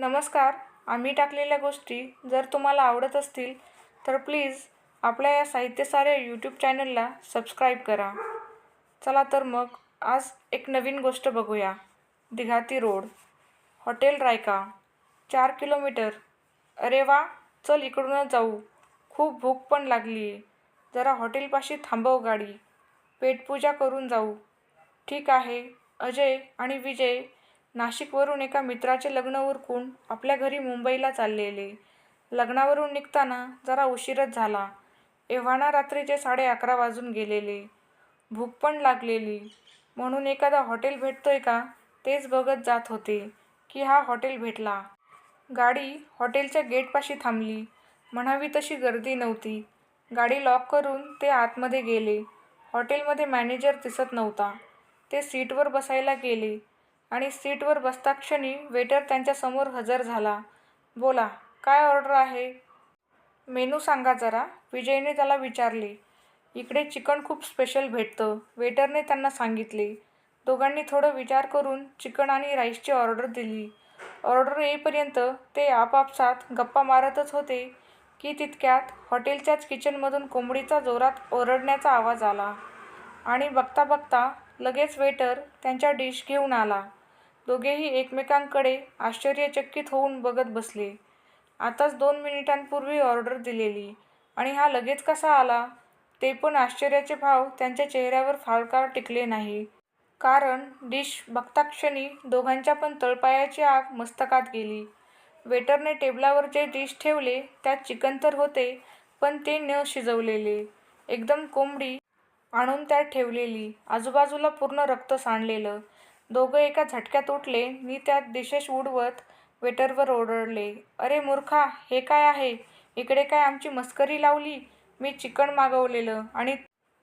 नमस्कार आम्ही टाकलेल्या गोष्टी जर तुम्हाला आवडत असतील तर प्लीज आपल्या या साहित्यसाऱ्या यूट्यूब चॅनलला सबस्क्राईब करा. चला तर मग आज एक नवीन गोष्ट बघूया. दिघाती रोड. हॉटेल रायका. चार किलोमीटर. अरे वा चल इकडूनच जाऊ. खूप भूक पण लागली आहे जरा हॉटेलपाशी थांबव गाडी. पेटपूजा करून जाऊ. ठीक आहे अजय आणि विजय नाशिकवरून एका मित्राचे लग्न उरकून आपल्या घरी मुंबईला चाललेले. लग्नावरून निघताना जरा उशीरच झाला. एव्हाना रात्रीचे साडे अकरा वाजून गेलेले. भूक पण लागलेली. म्हणून एखादा हॉटेल भेटतोय का तेच बघत जात होते की हा हॉटेल भेटला. गाडी हॉटेलच्या गेटपाशी थांबली. म्हणावी तशी गर्दी नव्हती. गाडी लॉक करून ते आतमध्ये गेले. हॉटेलमध्ये मॅनेजर दिसत नव्हता. ते सीटवर बसायला गेले. आणि सीटवर बसताक्षणी वेटर त्यांच्यासमोर हजर झाला. बोला काय ऑर्डर आहे? मेनू सांगा जरा. विजयने त्याला विचारले. इकडे चिकन खूप स्पेशल भेटतं वेटरने त्यांना सांगितले. दोघांनी थोडं विचार करून चिकन आणि राईसची ऑर्डर दिली. ऑर्डर येईपर्यंत ते आपापसात गप्पा मारतच होते की तितक्यात हॉटेलच्याच किचनमधून कोंबडीचा जोरात ओरडण्याचा आवाज आला. आणि बघता बघता लगेच वेटर त्यांच्या डिश घेऊन आला. दोघेही एकमेकांकडे आश्चर्यचकित होऊन बघत बसले. आताच दोन मिनिटांपूर्वी ऑर्डर दिलेली. आणि हा लगेच कसा आला? ते पण आश्चर्याचे भाव त्यांच्या चेहऱ्यावर फारकार टिकले नाही. कारण डिश बघताक्षणी दोघांच्या पण तळपायाची आग मस्तकात गेली. वेटरने टेबलावर जे डिश ठेवले त्यात चिकन तर होते पण ते न शिजवलेले. एकदम कोंबडी आणून त्यात ठेवलेली. आजूबाजूला पूर्ण रक्त सांडलेलं. दोघं एका झटक्यात उठले. नि त्यात डिशेस उडवत वेटरवर ओरडले अरे मूर्खा हे काय आहे? इकडे काय आमची मस्करी लावली? मी चिकन मागवलेलं आणि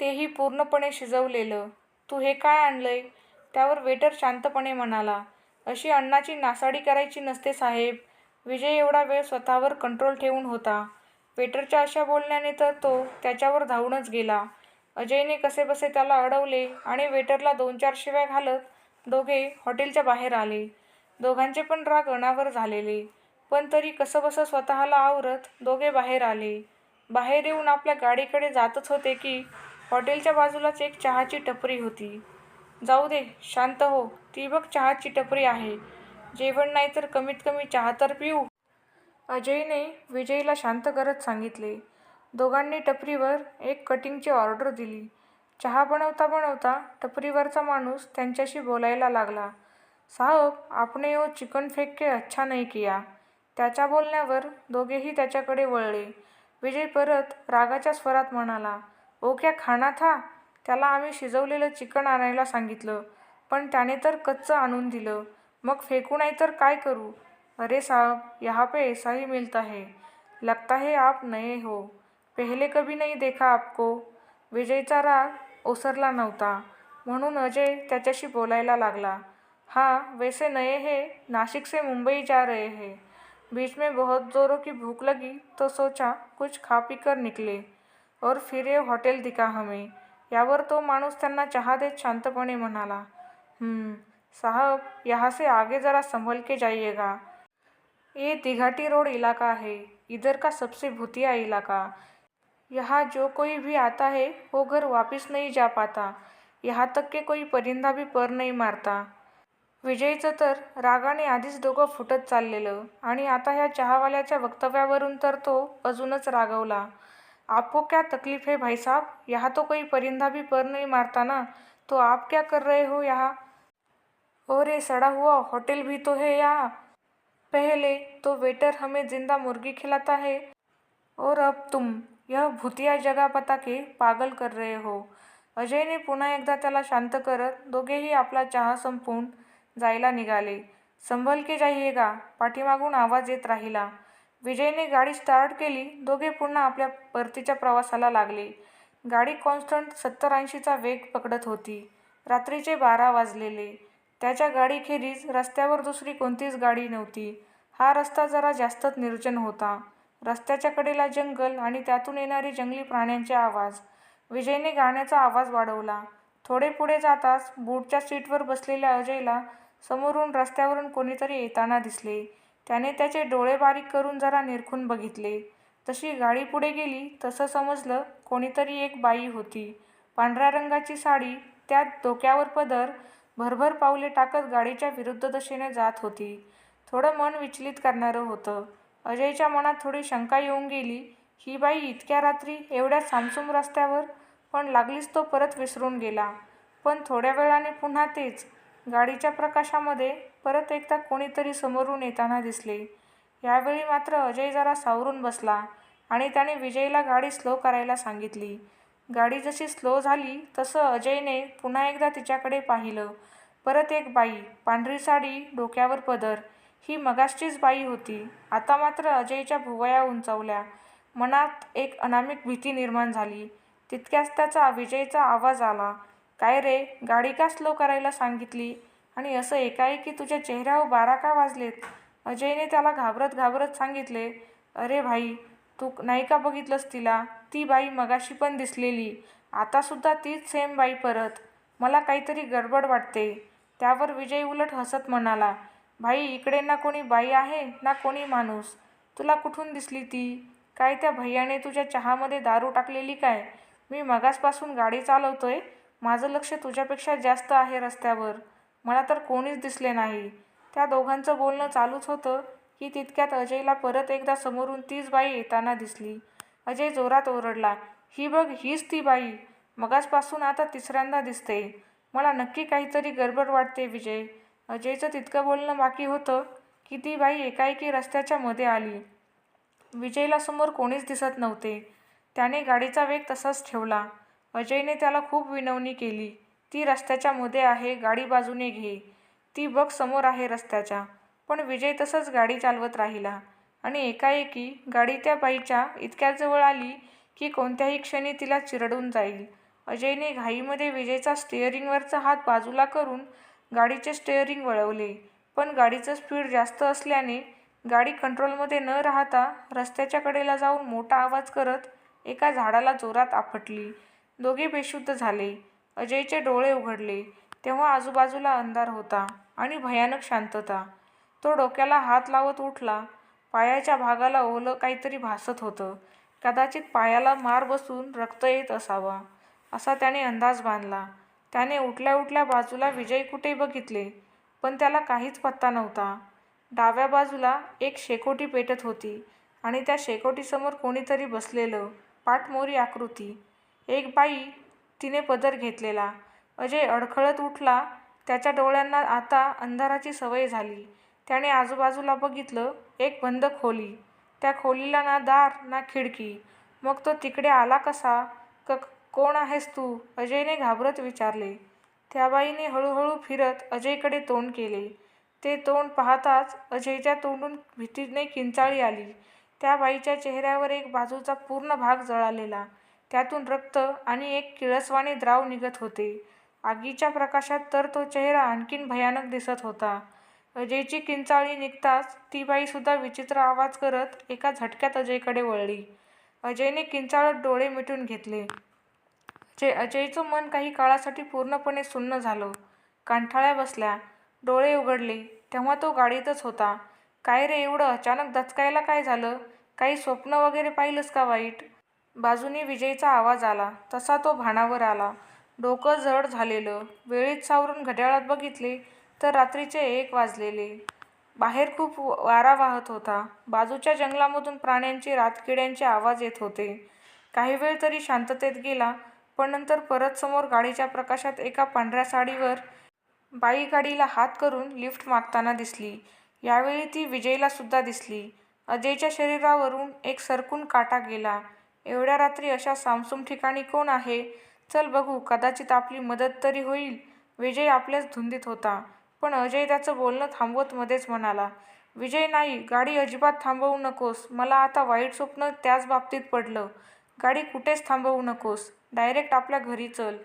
तेही पूर्णपणे शिजवलेलं. तू हे काय आणलंय? त्यावर वेटर शांतपणे म्हणाला अशी अन्नाची नासाडी करायची नसते साहेब. विजय एवढा वेळ स्वतःवर कंट्रोल ठेवून होता. वेटरच्या अशा बोलण्याने तर तो त्याच्यावर धावूनच गेला. अजयने कसेबसे त्याला अडवले आणि वेटरला दोन चार शिव्या घालत दोघे हॉटेलच्या बाहेर आले. दोघांचे पण राग अनावर झालेले. पण तरी कसंबसं स्वतःला आवरत दोघे बाहेर आले. बाहेर येऊन आपल्या गाडीकडे जातच होते की हॉटेलच्या बाजूलाच एक चहाची टपरी होती. जाऊ दे शांत हो. ती बघ चहाची टपरी आहे. जेवण नाही तर कमीत कमी चहा तर पिऊ. अजयने विजयला शांत करत सांगितले. दोघांनी टपरीवर एक कटिंगची ऑर्डर दिली. चहा बनवता बनवता टपरीवरचा माणूस त्यांच्याशी बोलायला लागला. साहब आपने यो चिकन फेक के अच्छा नाही किया. त्याच्या बोलण्यावर दोघेही त्याच्याकडे वळले. विजय परत रागाच्या स्वरात म्हणाला ओ क्या खाना था? त्याला आम्ही शिजवलेलं चिकन आणायला सांगितलं पण त्याने तर कच्चं आणून दिलं. मग फेकू नाही तर काय करू? अरे साहब यहाँ पे ऐसा ही मिलता है. लगता है आप नए हो. पहले कभी नहीं देखा आपको. विजयचा राग ओसरला नव्हता. म्हणून अजय त्याच्याशी बोलायला लागला. हाँ वैसे नए हैं नासिक से मुंबई जा रहे हैं. बीच में बहुत ज़ोरों की भूख लगी तो सोचा कुछ खा पी कर निकले. और फिर ये हॉटेल दिखा हमें. यावर तो माणूस त्यांना चहा देत शांतपणे म्हणाला साहब यहाँ से आगे ज़रा संभल के जाइएगा. ये दिघाटी रोड इलाका है. इधर का सबसे भूतिया इलाका. यहाँ जो कोई भी आता है वो घर वापस नहीं जा पाता। यहाँ तक के कोई परिंदा भी पर नहीं मारता। विजयचं तर रागाने आधीच डोकं फुटत चाललेलं आणि आता ह्या चहावाल्याच्या वक्तव्यावरून तर तो अजूनच रागवला. आपको क्या तकलीफ है भाई साहब? यहाँ तो कोई परिंदा भी पर नहीं मारता ना? तो आप क्या कर रहे हो यहाँ? और ये सड़ा हुआ होटल भी तो है यहाँ। पहले तो वेटर हमें जिंदा मुर्गी खिलाता है। और अब तुम? यह भूतिया जगह पता पागल कर रहे हो. अजयने पुन्हा एकदा त्याला शांत करत दोघेही आपला चहा संपवून जायला निघाले. संभल के जाइएगा पाठीमागून आवाज येत राहिला. विजयने गाडी स्टार्ट केली दोघे पुन्हा आपल्या परतीच्या प्रवासाला लागले. गाडी कॉन्स्टंट सत्तर ऐंशीचा वेग पकडत होती. रात्रीचे बारा वाजलेले. त्याच्या गाडीखेरीज रस्त्यावर दुसरी कोणतीच गाडी नव्हती. हा रस्ता जरा जास्तच निर्जन होता. रस्त्याच्या कडेला जंगल आणि त्यातून येणारे जंगली प्राण्यांचे आवाज. विजयने गाण्याचा आवाज वाढवला. थोडे पुढे जाताच बूटच्या सीटवर बसलेल्या अजयला समोरून रस्त्यावरून कोणीतरी येताना दिसले. त्याने त्याचे डोळे बारीक करून जरा निरखून बघितले. जशी गाडी पुढे गेली तसं समजलं कोणीतरी एक बाई होती. पांढऱ्या रंगाची साडी त्यात डोक्यावर पदर भरभर पावले टाकत गाडीच्या विरुद्ध दिशेने जात होती. थोडं मन विचलित करणारं होतं. अजयच्या मनात थोडी शंका येऊन गेली. ही बाई इतक्या रात्री एवढ्या सामसूम रस्त्यावर पण लागलीच तो परत विसरून गेला. पण थोड्या वेळाने पुन्हा तेच. गाडीच्या प्रकाशामध्ये परत एकदा कोणीतरी समोरून येताना दिसले. यावेळी मात्र अजय जरा सावरून बसला आणि त्याने विजयला गाडी स्लो करायला सांगितली. गाडी जशी स्लो झाली तसं अजयने पुन्हा एकदा तिच्याकडे पाहिलं. परत एक बाई पांढरी साडी डोक्यावर पदर. ही मगाशचीच बाई होती. आता मात्र अजयच्या भुवया उंचावल्या. मनात एक अनामिक भीती निर्माण झाली. तितक्याच त्याचा विजयचा आवाज आला. काय रे गाडी का स्लो करायला सांगितली? आणि असं एकाएकी तुझ्या चेहऱ्यावर बारा का वाजलेत अजयने त्याला घाबरत घाबरत सांगितले अरे भाई तू नाही का बघितलंस तिला? ती बाई मगाशी पण दिसलेली. आतासुद्धा तीच सेम बाई परत. मला काहीतरी गडबड वाटते. त्यावर विजय उलट हसत म्हणाला भाई इकडे ना कोणी बाई आहे ना कोणी माणूस. तुला कुठून दिसली ती? काय त्या भैयाने तुझ्या चहामध्ये दारू टाकलेली काय? मी मगासपासून गाडी चालवतोय माझं लक्ष तुझ्यापेक्षा जास्त आहे रस्त्यावर. मला तर कोणीच दिसले नाही. त्या दोघांचं बोलणं चालूच होतं की तितक्यात अजयला परत एकदा समोरून तीच बाई येताना दिसली. अजय जोरात ओरडला ही बघ हीच ती बाई. मगासपासून आता तिसऱ्यांदा दिसते. मला नक्की काहीतरी गडबड वाटते विजय. अजयचं तितकं बोलणं बाकी होतं की ती बाई एकाएकी रस्त्याच्या मध्ये आली. विजयला समोर कोणीच दिसत नव्हते. त्याने गाडीचा वेग तसाच ठेवला. अजयने त्याला खूप विनवणी केली. ती रस्त्याच्या मध्ये आहे गाडी बाजूने घे. ती बघ समोर आहे रस्त्याच्या. पण विजय तसंच गाडी चालवत राहिला. आणि एकाएकी गाडी त्या बाईच्या इतक्या जवळ आली की कोणत्याही क्षणी तिला चिरडून जाईल. अजयने घाईमध्ये विजयचा स्टिअरिंगवरचा हात बाजूला करून गाडीचे स्टेअरिंग वळवले. पण गाडीचं स्पीड जास्त असल्याने गाडी कंट्रोलमध्ये न राहता रस्त्याच्या कडेला जाऊन मोठा आवाज करत एका झाडाला जोरात आपटली. दोघे बेशुद्ध झाले. अजयचे डोळे उघडले. तेव्हा आजूबाजूला अंधार होता आणि भयानक शांतता. तो डोक्याला हात लावत उठला. पायाच्या भागाला ओलं काहीतरी भासत होतं. कदाचित पायाला मार बसून रक्त येत असावा असा त्याने अंदाज बांधला. त्याने उठल्या उठल्या बाजूला विजय कुठे बघितले पण त्याला काहीच पत्ता नव्हता. डाव्या बाजूला एक शेकोटी पेटत होती आणि त्या शेकोटीसमोर कोणीतरी बसलेलं पाठमोरी आकृती. एक बाई तिने पदर घेतलेला. अजय अडखळत उठला. त्याच्या डोळ्यांना आता अंधाराची सवय झाली. त्याने आजूबाजूला बघितलं एक बंद खोली. त्या खोलीला ना दार ना खिडकी. मग तो तिकडे आला कसा? क कोण आहेस तू? अजयने घाबरत विचारले. त्या बाईने हळूहळू फिरत अजयकडे तोंड केले. ते तोंड पाहताच अजयच्या तोंडून भीतीने किंचाळी आली. त्या बाईच्या चेहऱ्यावर एक बाजूचा पूर्ण भाग जळालेला. त्यातून रक्त आणि एक किळसवाने द्राव निघत होते. आगीच्या प्रकाशात तर तो चेहरा आणखीन भयानक दिसत होता. अजयची किंचाळी निघताच ती बाईसुद्धा विचित्र आवाज करत एका झटक्यात अजयकडे वळली. अजयने किंचाळत डोळे मिटून घेतले. जे अजयचं मन काही काळासाठी पूर्णपणे सुन्न झालं. कांठाळ्या बसल्या. डोळे उघडले. तेव्हा तो गाडीतच होता. काय रे एवढं? अचानक दचकायला काय झालं? काही स्वप्न वगैरे पाहिलंस का वाईट? बाजूने विजयचा आवाज आला. तसा तो भाणावर आला. डोकं जड झालेलं. वेळीत सावरून घड्याळात बघितले तर रात्रीचे एक वाजलेले. बाहेर खूप वारा वाहत होता. बाजूच्या जंगलामधून प्राण्यांचे रातकिड्यांचे आवाज येत होते. काही वेळ तरी शांततेत गेला. पण नंतर परत समोर गाडीच्या प्रकाशात एका पांढऱ्या साडीवर बाई गाडीला हात करून लिफ्ट मागताना दिसली. यावेळी ती विजयला सुद्धा दिसली. अजयच्या शरीरावरून एक सरकून काटा गेला. एवढ्या रात्री अशा सामसूम ठिकाणी कोण आहे? चल बघू कदाचित आपली मदत तरी होईल. विजय आपल्याच धुंदीत होता. पण अजय त्याचं बोलणं थांबवत मध्येच म्हणाला विजय नाही गाडी अजिबात थांबवू नकोस. मला आता वाईट स्वप्न त्याच बाबतीत पडलं. गाडी कुठेच थांबवू नकोस. डायरेक्ट आपल्या घरी चल.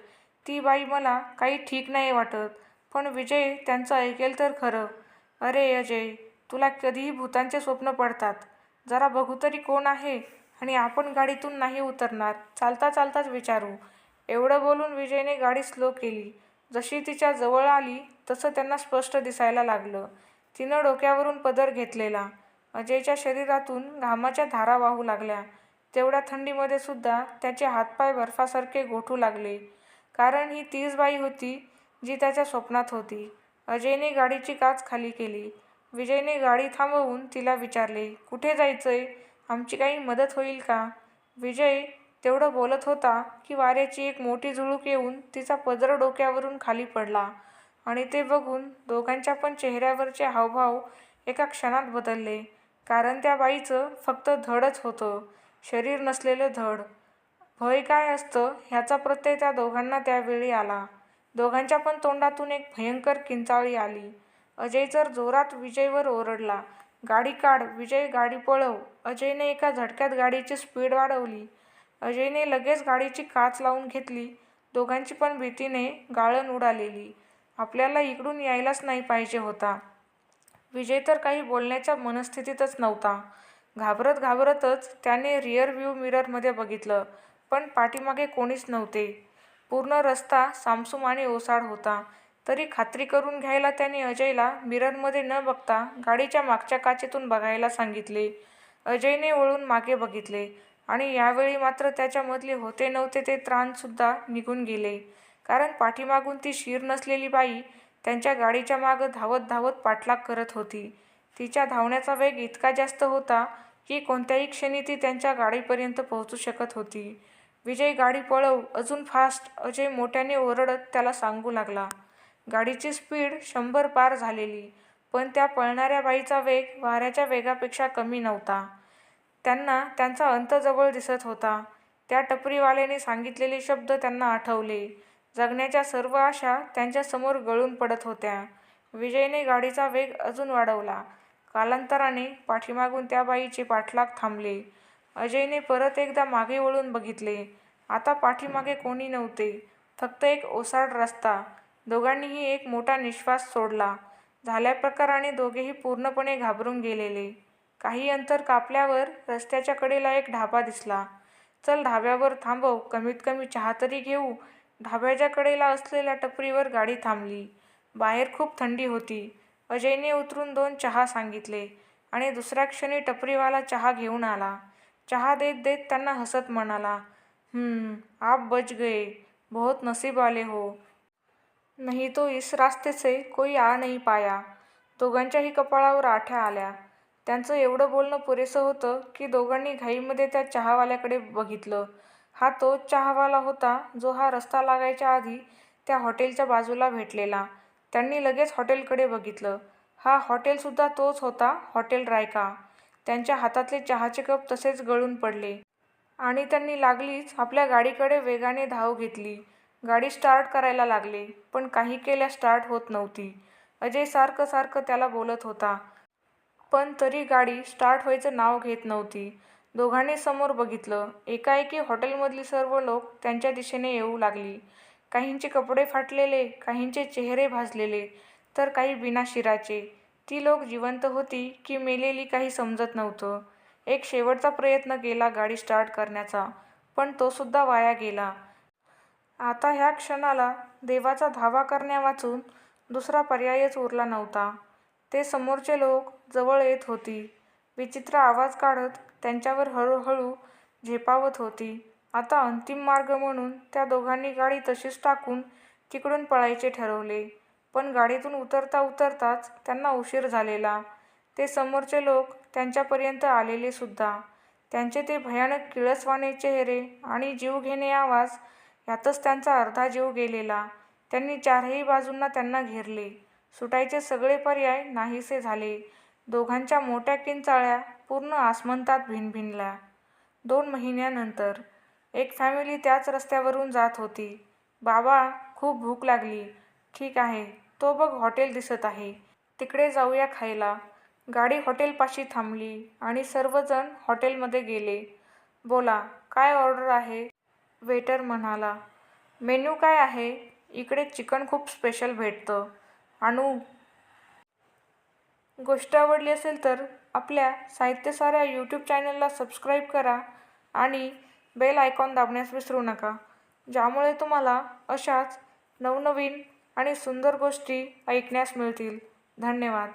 ती बाई मला काही ठीक नाही वाटत पण विजय त्यांचं ऐकेल तर खरं. अरे अजय तुला कधीही भूतांचे स्वप्न पडतात. जरा बघू तरी कोण आहे आणि आपण गाडीतून नाही उतरणार. चालता चालताच विचारू. एवढं बोलून विजयने गाडी स्लो केली. जशी तिच्या जवळ आली तसं त्यांना स्पष्ट दिसायला लागलं. तिनं डोक्यावरून पदर घेतलेला. अजयच्या शरीरातून घामाच्या धारा वाहू लागल्या. तेवढ्या थंडीमध्ये सुद्धा त्याचे हातपाय बर्फासारखे गोठू लागले. कारण ही तीच बाई होती जी त्याच्या स्वप्नात होती. अजयने गाडीची काच खाली केली. विजयने गाडी थांबवून तिला विचारले, कुठे जायचंय? आमची काही मदत होईल का? विजय तेवढं बोलत होता की वाऱ्याची एक मोठी झुळूक येऊन तिचा पदर डोक्यावरून खाली पडला आणि ते बघून दोघांच्या पण चेहऱ्यावरचे हावभाव एका क्षणात बदलले. कारण त्या बाईचं फक्त धडच होतं, शरीर नसलेलं धड. भय काय असतं ह्याचा प्रत्यय त्या दोघांना त्यावेळी आला. दोघांच्या पण तोंडातून एक भयंकर किंचाळी आली. अजय जर जोरात विजयवर ओरडला, गाडी काढ विजय गाडी पळव. अजयने एका झटक्यात गाडीची स्पीड वाढवली. अजयने लगेच गाडीची काच लावून घेतली. दोघांची पण भीतीने गाळण उडालेली. आपल्याला इकडून यायलाच नाही पाहिजे होता. विजय तर काही बोलण्याच्या मनस्थितीतच नव्हता. घाबरत घाबरतच त्याने रिअर व्ह्यू मिररमध्ये बघितलं, पण पाठीमागे कोणीच नव्हते. पूर्ण रस्ता सामसूम आणि ओसाड होता. तरी खात्री करून घ्यायला त्याने अजयला मिररमध्ये न बघता गाडीच्या मागच्या काचेतून बघायला सांगितले. अजयने वळून मागे बघितले आणि यावेळी मात्र त्याच्यामधले होते नव्हते ते त्राणसुद्धा निघून गेले. कारण पाठीमागून ती शीर नसलेली बाई त्यांच्या गाडीच्या मागं धावत धावत पाठलाग करत होती. तिच्या धावण्याचा वेग इतका जास्त होता की कोणत्याही क्षणी ती त्यांच्या गाडीपर्यंत पोहोचू शकत होती. विजय गाडी पळव, अजून फास्ट अजय मोठ्याने ओरडत त्याला सांगू लागला. गाडीची स्पीड शंभर पार झालेली, पण त्या पळणाऱ्या बाईचा वेग वाऱ्याच्या वेगापेक्षा कमी नव्हता. त्यांना त्यांचा अंत जवळ दिसत होता. त्या टपरीवाल्याने सांगितलेले शब्द त्यांना आठवले. जगण्याच्या सर्व आशा त्यांच्यासमोर गळून पडत होत्या. विजयने गाडीचा वेग अजून वाढवला. कालांतराने पाठीमागून त्या बाईचे पाठलाग थांबले. अजयने परत एकदा मागे वळून बघितले. आता पाठीमागे कोणी नव्हते. फक्त एक ओसाड रस्ता. दोघांनीही एक मोठा नि:श्वास सोडला. झाल्या प्रकाराने दोघेही पूर्णपणे घाबरून गेलेले. काही अंतर कापल्यावर रस्त्याच्या कडेला एक ढाबा दिसला. चल ढाब्यावर थांबव कमीत कमी चहा तरी घेऊ. ढाब्याच्या कडेला असलेल्या टपरीवर गाडी थांबली. बाहेर खूप थंडी होती. अजयने उतरून दोन चहा सांगितले आणि दुसऱ्या क्षणी टपरीवाला चहा घेऊन आला. चहा देत देत त्यांना हसत म्हणाला, आप बच गए बहुत नसीब वाले हो. नहीं तो इस रास्ते से कोई आ नहीं पाया. दोघांच्याही कपाळावर आठ्या आल्या. त्यांचं एवढं बोलणं पुरेसं होतं की दोघांनी घाईमध्ये त्या चहावाल्याकडे बघितलं. हा तोच चहावाला होता जो हा रस्ता लागायच्या आधी त्या हॉटेलच्या बाजूला भेटलेला. त्यांनी लगेच हॉटेलकडे बघितलं. हा हॉटेलसुद्धा तोच होता हॉटेल रायका. त्यांच्या हातातले चहाचे कप तसेच गळून पडले. आणि त्यांनी लागलीच आपल्या गाडीकडे वेगाने धाव घेतली. गाडी स्टार्ट करायला लागले, पण काही केल्या स्टार्ट होत नव्हती. अजय सारखं सारखं त्याला बोलत होता. पण तरी गाडी स्टार्ट व्हायचं नाव घेत नव्हती. दोघांनी समोर बघितलं. एकाएकी हॉटेलमधली सर्व लोक त्यांच्या दिशेने येऊ लागली. काहींचे कपडे फाटलेले, काहींचे चेहरे भाजलेले, तर काही बिनाशिराचे. ती लोक जिवंत होती की मेलेली काही समजत नव्हतं. एक शेवटचा प्रयत्न केला गाडी स्टार्ट करण्याचा, पण तोसुद्धा वाया गेला. आता ह्या क्षणाला देवाचा धावा करण्यावाचून दुसरा पर्यायच उरला नव्हता. ते समोरचे लोक जवळ येत होती. विचित्र आवाज काढत त्यांच्यावर हळूहळू झेपावत होती. आता अंतिम मार्ग म्हणून त्या दोघांनी गाडी तशीच टाकून तिकडून पळायचे ठरवले. पण गाडीतून उतरता उतरताच त्यांना उशीर झालेला. ते समोरचे लोक त्यांच्यापर्यंत आलेले सुद्धा. त्यांचे ते भयानक किळसवाणे चेहरे आणि जीवघेणे आवाज यातच त्यांचा अर्धा जीव गेलेला. त्यांनी चारही बाजूंना त्यांना घेरले. सुटायचे सगळे पर्याय नाहीसे झाले. दोघांच्या मोठ्या किंचाळ्या पूर्ण आसमंतात भिनभिनल्या. दोन महिन्यानंतर एक फॅमिली त्याच रस्त्यावरून जात होती. बाबा, खूप भूक लागली. ठीक आहे, तो बघ हॉटेल दिसत आहे. तिकडे जाऊया खायला. गाडी हॉटेलपाशी थांबली आणि सर्वजण हॉटेलमध्ये गेले. बोला, काय ऑर्डर आहे? वेटर म्हणाला. मेन्यू काय आहे? इकडे चिकन खूप स्पेशल भेटतं. आणू? गोष्ट आवडली असेल तर आपल्या साहित्यसाऱ्या यूट्यूब चॅनलला सबस्क्राईब करा आणि बेल आयकॉन दाबण्यास विसरू नका, ज्यामुळे तुम्हाला अशाच नवनवीन आणि सुंदर गोष्टी ऐकण्यास मिळतील. धन्यवाद.